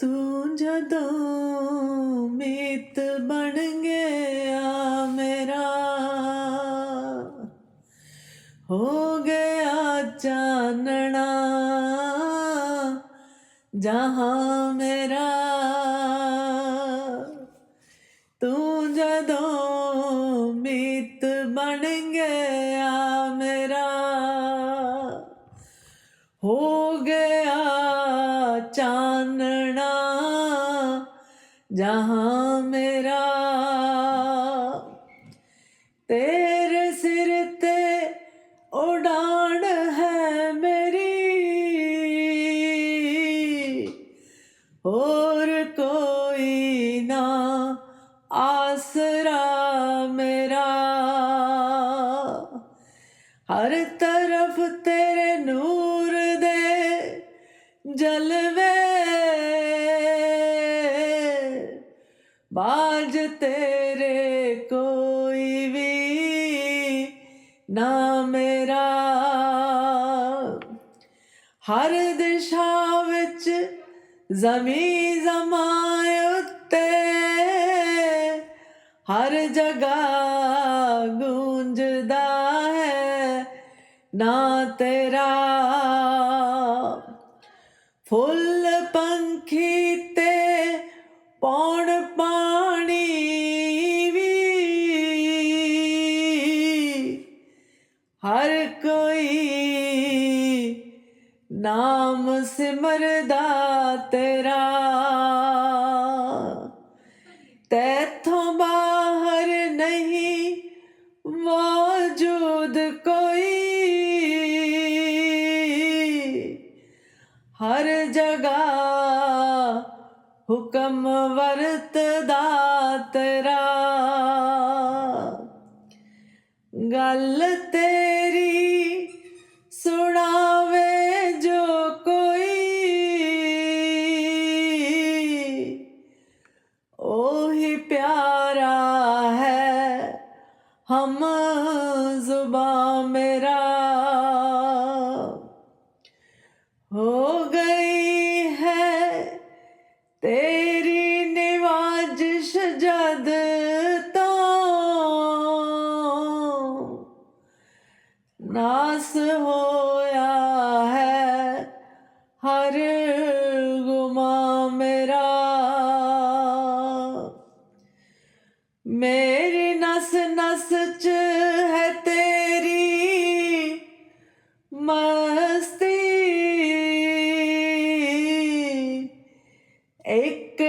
ਤੂੰ ਜਦੋਂ ਮੀਤ ਬਣ ਗਿਆ ਮੇਰਾ, ਹੋ ਗਿਆ ਚਾਨਣਾ, ਜਹਾਂ ਮੇਰਾ। ਤੂੰ ਜਦੋਂ ਮੀਤ ਬਣ ਗਿਆ ਮੇਰਾ, ਹੋ ਗਿਆ ਚਾਨਣਾ ਜਹਾਂ ਮੇਰਾ ਤੇਰੇ ਸਿਰ ਤੇ ਉਡਾਨ ਹੈ ਮੇਰੀ ਹੋਰ ਕੋਈ ਨਾ ਆਸਰਾ ਮੇਰਾ ਹਰ ਤਰਫ ਤੇਰੇ ਨੂਰ ਦੇ ਜਲਵੇ ਬਾਜ ਤੇਰੇ ਕੋਈ ਵੀ ਨਾ ਮੇਰਾ। ਹਰ ਦਿਸ਼ਾ ਵਿੱਚ ਜ਼ਮੀ ਜ਼ਮਾਏ ਉੱਤੇ ਹਰ ਜਗ੍ਹਾ ਗੂੰਜਦਾ ਹੈ ਨਾ ਤੇਰਾ। ਫੁੱਲ ਪੰਖੀ ਤੇ ਪੌਣ ਕੋਈ ਨਾਮ ਸਿਮਰਦਾ ਤੇਰਾ। ਤੈਥੋਂ ਬਾਹਰ ਨਹੀਂ ਮੌਜੂਦ ਕੋਈ। ਹਰ ਜਗ੍ਹਾ ਹੁਕਮ ਵਰਤਦਾ ਤੇਰਾ। ਗੱਲ ਤੇ ਹਮ ਜ਼ੁਬਾ ਮੇਰਾ ਹੋ ਗਈ ਹੈ ਤੇਰੀ ਨਿਵਾਜਿਸ਼ ਜਦ ਤੋਂ ਨਾਸ ਹੋਇਆ ਹੈ ਹਰ ਗੁਮਾ ਮੇਰਾ ਮੇਰੀ ਨਸ ਨਸ ਚ ਹੈ ਤੇਰੀ ਮਸਤੀ। ਇੱਕ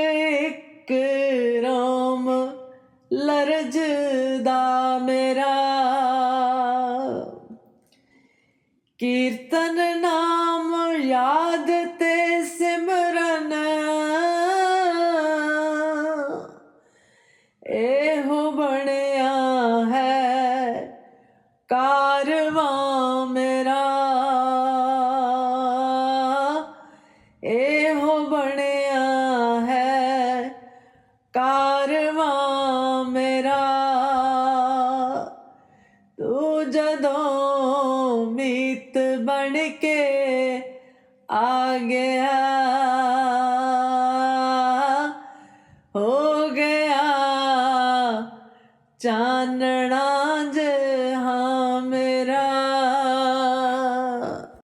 ਇੱਕ ਰਾਮ ਲਰਜਦਾ ਮੇਰਾ। ਕੀਰਤਨ ਨਾ ਕਾਰਵਾ ਮੇਰਾ। ਤੂੰ ਜਦੋਂ ਮੀਤ ਬਣ ਕੇ ਆ ਗਿਆ ਹੋ ਗਿਆ ਚਾਨਣਾ ਜਹਾਂ।